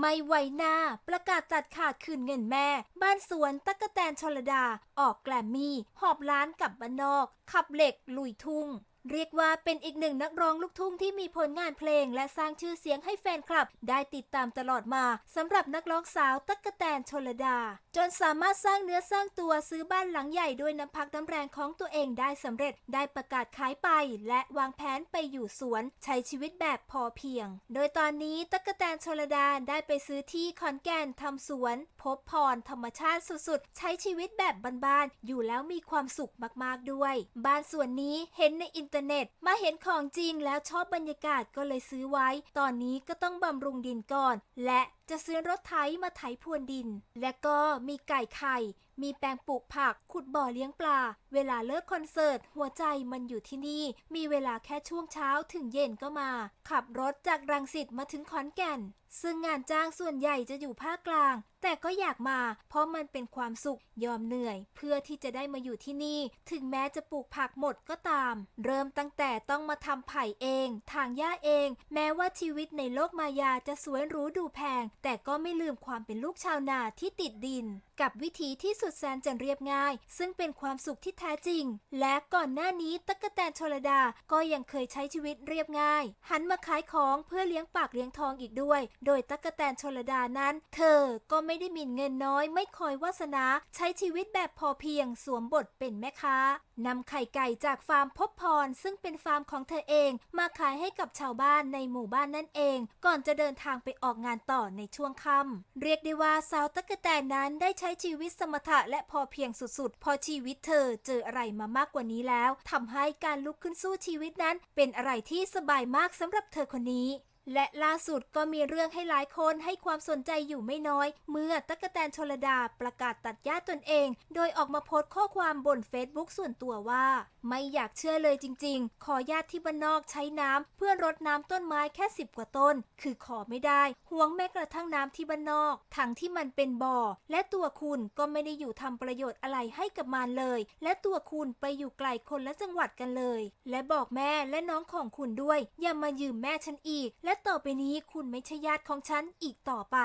ไม่ไหวหน้า ประกาศตัดขาดคืนเงินแม่ บ้านสวนตั๊กแตนชลดา ออกแกลมมี่ หอบล้านกลับบ้านนอก ขับเหล็กลุยทุ่ง เรียกว่าเป็นอีกหนึ่งนักร้องลูกทุ่งที่มีผลงานเพลง และสร้างชื่อเสียงให้แฟนคลับ ได้ติดตามตลอดมาสำหรับนักร้องสาวตั๊กแตนชลดา จนสามารถสร้างเนื้อสร้างตัวซื้อบ้านหลังใหญ่ด้วยน้ำพักน้ำแรงของตัวเองได้สำเร็จได้ประกาศขายไป และวางแผนไปอยู่สวน ใช้ชีวิตแบบพอเพียง โดยตอนนี้ตั๊กแตนชลดาได้ไปซื้อที่ขอนแก่นทำสวน พบพรธรรมชาติสุดๆ ใช้ชีวิตแบบบ้านๆอยู่แล้วมีความสุขมากๆด้วย บ้านสวนนี้เห็นในอินเอร์เน็ต มาเห็นของจริงแล้วชอบบรรยากาศก็เลยซื้อไว้ ตอนนี้ก็ต้องบำรุงดินก่อน และจะซื้อรถไถมาไถพรวนดิน และก็มีไก่ไข่ มีแปลงปลูกผัก ขุดบ่อเลี้ยงปลา เวลาเลิกคอนเสิร์ต หัวใจมันอยู่ที่นี่ มีเวลาแค่ช่วงเช้าถึงเย็นก็มา ขับรถจากรังสิตมาถึงขอนแก่น ซึ่งงานจ้างส่วนใหญ่จะอยู่ภาคกลาง แต่ก็อยากมา เพราะมันเป็นความสุข ยอมเหนื่อย เพื่อที่จะได้มาอยู่ที่นี่ ถึงแม้จะปลูกผักหมดก็ตาม เริ่มตั้งแต่ต้องมาทำไผ่เองทางหญ้าเอง แม้ว่าชีวิตในโลกมายาจะสวยหรูดูแพง แต่ก็ไม่ลืมความเป็นลูกชาวนาที่ติดดิน กับวิธีที่สุดแสนจะเรียบง่าย ซึ่งเป็นความสุขที่แท้จริง และก่อนหน้านี้ตั๊กแตนชลดาก็ยังเคยใช้ชีวิตเรียบง่าย หันมาขายของเพื่อเลี้ยงปากเลี้ยงทองอีกด้วย โดยตั๊กแตนชลดานั้น เธอก็ไม่ได้มีเงินน้อย ไม่คอยวาสนาใช้ชีวิตแบบพอเพียงสวมบทเป็นแม่ค้านำไข่ไก่จากฟาร์มพบพรซึ่งเป็นฟาร์มของเธอเอง มาขายให้กับชาวบ้านในหมู่บ้านนั่นเอง ก่อนจะเดินทางไปออกงานต่อในช่วงค่ำเรียกได้ว่าสาวตั๊กแตนนั้นได้ใช้ชีวิตสมถะและพอเพียงสุดๆ พอชีวิตเธอเจออะไรมามากกว่านี้แล้วทำให้การลุกขึ้นสู้ชีวิตนั้น เป็นอะไรที่สบายมากสำหรับเธอคนนี้ และล่าสุดก็มีเรื่องให้หลายคนให้ความสนใจอยู่ไม่น้อย เมื่อตั๊กแตนชลดาประกาศตัดญาตนเอง โดยออกมาโพสต์ข้อความบนเฟซบุ๊กส่วนตัวว่า ไม่อยากเชื่อเลยจริง ๆ ขอญาติที่บ้านนอกใช้น้ำเพื่อรดน้ำต้นไม้แค่สิบกว่าต้น คือขอไม่ได้ห่วงแม้กระทั่งน้ำที่บ้านนอก ทั้งที่มันเป็นบ่อ และตัวคุณก็ไม่ได้อยู่ทำประโยชน์อะไรให้กับมันเลย และตัวคุณไปอยู่ไกลคนละจังหวัดกันเลย และบอกแม่และน้องของคุณด้วย อย่ามายืมแม่ฉันอีก และต่อไปนี้คุณไม่ใช่ญาติของฉันอีกต่อไป